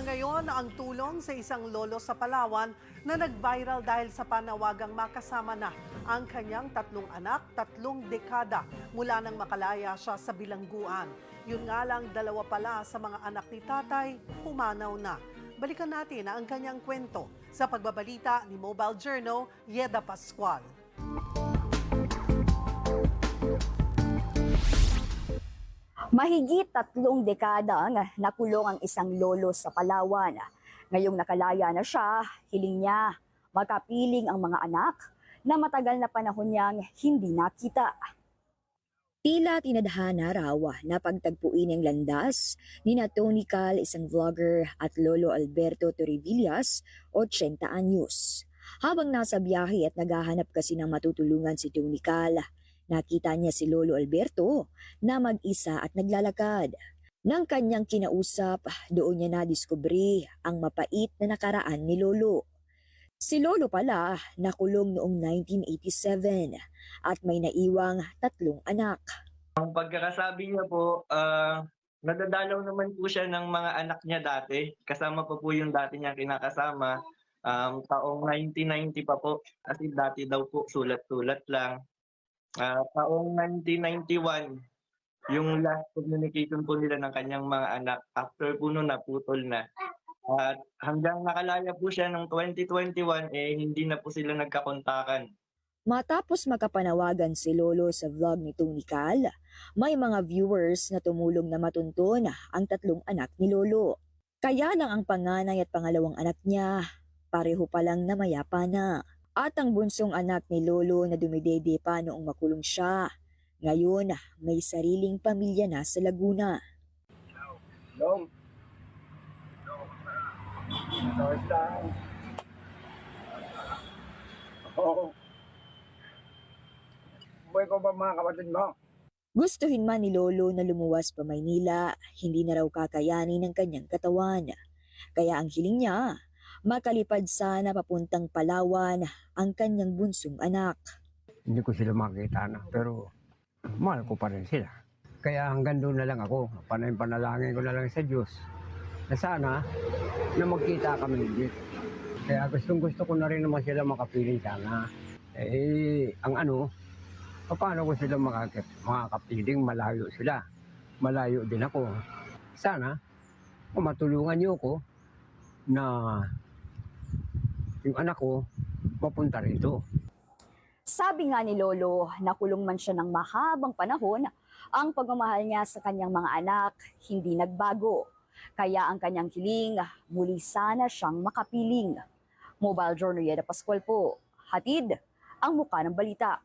na ngayon ang tulong sa isang lolo sa Palawan na nag-viral dahil sa panawagang makasama na ang kanyang tatlong anak, tatlong dekada mula nang makalaya siya sa bilangguan. Yun nga lang, dalawa pala sa mga anak ni tatay, pumanaw na. Balikan natin ang kanyang kwento sa pagbabalita ni Mobile Journal, Yeda Pascual. Mahigit tatlong dekada nakulong ang isang lolo sa Palawan. Ngayong nakalaya na siya, hiling niya makapiling ang mga anak na matagal na panahon niyang hindi nakita. Tila tinadhana raw na pagtagpuin ang landas ni na Tony Cal, isang vlogger, at Lolo Alberto Torrevillas, 80 anyos. Habang nasa biyahe at naghahanap kasi ng matutulungan si Tony Cal, nakita niya si Lolo Alberto na mag-isa at naglalakad. Nang kanyang kinausap, doon niya nadiskubre ang mapait na nakaraan ni Lolo. Si Lolo pala nakulong noong 1987 at may naiwang tatlong anak. Ang pagkakasabi niya po, ah, nadadalaw naman po siya ng mga anak niya dati. Kasama pa po yung dati niya kinakasama. Um, taong 1990 pa po. Kasi dati daw po sulat-sulat lang. Ah, taong 1991, yung last communication po nila ng kanyang mga anak. After po nun, naputol na. At hanggang nakalaya po siya ng 2021, eh hindi na po sila nagkakontakan. Matapos makapanawagan si Lolo sa vlog ni Tony Cal, may mga viewers na tumulong na matunton ang tatlong anak ni Lolo. Kaya lang ang panganay at pangalawang anak niya, pareho pa lang na mayapa na. At ang bunsong anak ni Lolo na dumidede pa noong makulong siya. Ngayon, may sariling pamilya na sa Laguna. Long. Lang. Oo. Buhay ko ba mga kapatid mo? Gustuhin man ni Lolo na lumuwas pa Maynila, hindi na raw kakayanin ng kanyang katawan. Kaya ang hiling niya, makalipad sana papuntang Palawan ang kanyang bunsong anak. Hindi ko sila makita na, pero mahal ko pa rin sila. Kaya hanggang doon na lang ako. Panay panalangin ko na lang sa Diyos na sana na magkita kami ulit. Kaya gustong gusto ko na rin naman sila makapiling sana. Eh, ang ano, paano ko sila makakip, makakapiling malayo sila. Malayo din ako. Sana, matulungan niyo ko na yung anak ko mapunta rito. Sabi nga ni Lolo, nakulong man siya ng mahabang panahon, ang pagmamahal niya sa kanyang mga anak hindi nagbago. Kaya ang kanyang hiling, muli sana siyang makapiling. Mobile Journal Yeda Pascual po, hatid ang muka ng balita.